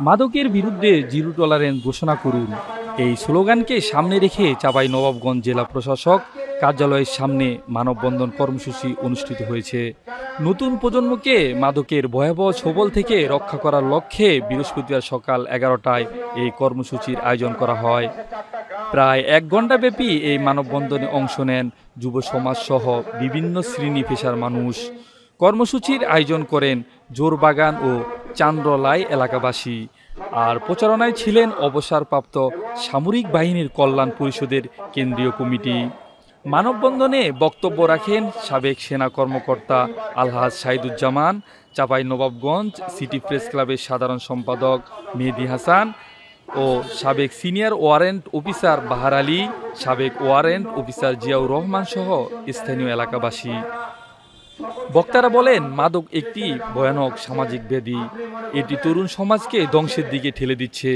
মাদকের বিরুদ্ধে zero tolerance ঘোষণা করুন। এই স্লোগানকে সামনে রেখে চাপাই নবাবগঞ্জ জেলা প্রশাসক কার্যালয়ের সামনে মানববন্ধন কর্মসূচি অনুষ্ঠিত হয়েছে। নতুন প্রজন্মকে মাদকের ভয়াবহ ছবল থেকে রক্ষা করার লক্ষ্যে বৃহস্পতিবার সকাল এগারোটায় এই কর্মসূচির আয়োজন করা হয়। প্রায় এক ঘণ্টাব্যাপী এই মানববন্ধনে অংশ নেন যুব সমাজ সহ বিভিন্ন শ্রেণি পেশার মানুষ। কর্মসূচির আয়োজন করেন জোরবাগান ও চান্দ্রলাই এলাকাবাসী। আর প্রচারণায় ছিলেন অবসরপ্রাপ্ত সামরিক বাহিনীর কল্যাণ পরিষদের কেন্দ্রীয় কমিটি। মানববন্ধনে বক্তব্য রাখেন সাবেক সেনা কর্মকর্তা আলহাজ সাইদুজ্জামান, চাপাই নবাবগঞ্জ সিটি প্রেস ক্লাবের সাধারণ সম্পাদক মেহেদি হাসান ও সাবেক senior warrant officer Bahar Ali, সাবেক ওয়ারেন্ট অফিসার জিয়াউর রহমান সহ স্থানীয় এলাকাবাসী। বক্তারা বলেন, মাদক একটি ভয়ানক সামাজিক ব্যাধি। এটি তরুণ সমাজকে ধ্বংসের দিকে ঠেলে দিচ্ছে।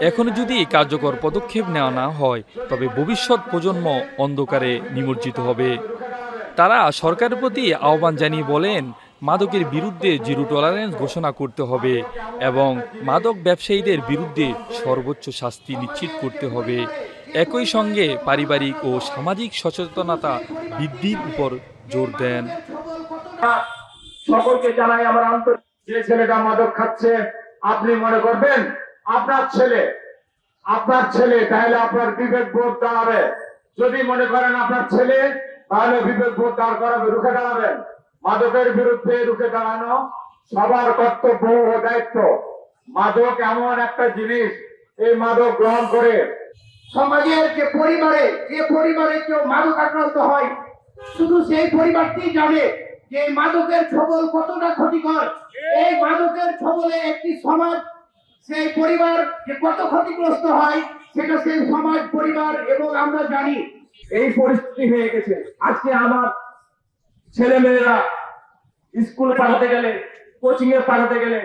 এখনও যদি কার্যকর পদক্ষেপ নেওয়া না হয়, তবে ভবিষ্যৎ প্রজন্ম অন্ধকারে নিমজ্জিত হবে। তারা সরকারের প্রতি আহ্বান জানিয়ে বলেন, মাদকের বিরুদ্ধে জিরো টলারেন্স ঘোষণা করতে হবে এবং মাদক ব্যবসায়ীদের বিরুদ্ধে সর্বোচ্চ শাস্তি নিশ্চিত করতে হবে। একই সঙ্গে পারিবারিক ও সামাজিক সচেতনতা বৃদ্ধির উপর জোর দেন। সকলকে জানাই আমার আন্তরিক যে ছেলেটা মাদক খাচ্ছে, আপনি মনে করবেন আপনার ছেলে আপনার ছেলে, তাহলে আপনার বিবেক বোধ দাঁড়াবে। যদি মনে করেন আপনার ছেলে, তাহলে বিবেক বোধ দাঁড় করাবে, রুখে দাঁড়াবেন। মাদকের বিরুদ্ধে রুখে দাঁড়ানো সবার কর্তব্য ও দায়িত্ব। মাদক এমন একটা জিনিস, এই মাদক গ্রহণ করে সমাজের যে পরিবারে যে পরিবারে কেউ মাদক আক্রান্ত হয়, শুধু সেই পরিবারটি জানে যে মাদকের ছবল কতটা ক্ষতিকর এই মাদকের ছবলে একটি সমাজ সেই পরিবার যে কত ক্ষতিগ্রস্ত হয় সেটা সেই সমাজ পরিবার এবং আমরা জানি। এই পরিস্থিতি হয়ে গেছে। আজকে আমার ছেলে মেয়েরা স্কুল পাঠাতে গেলে কোচিং এ পাঠাতে গেলে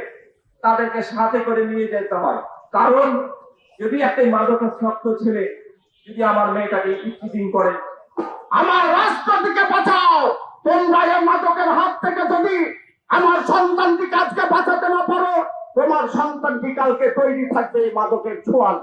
তাদেরকে সাথে করে নিয়ে যেতে হয়। কারণ যদি একটা মাদকাসক্ত ছেলে যদি আমার মেয়েটাকে ইফটিজিং করে আমার রাস্তা থেকে বাঁচাও তোমরা এই মাদকের হাত থেকে যদি আমার সন্তানটিকে আজকে বাঁচাতে না পারো তোমার সন্তানটি বিকালকে তৈরি থাকবে এই মাদকের ছোঁয়া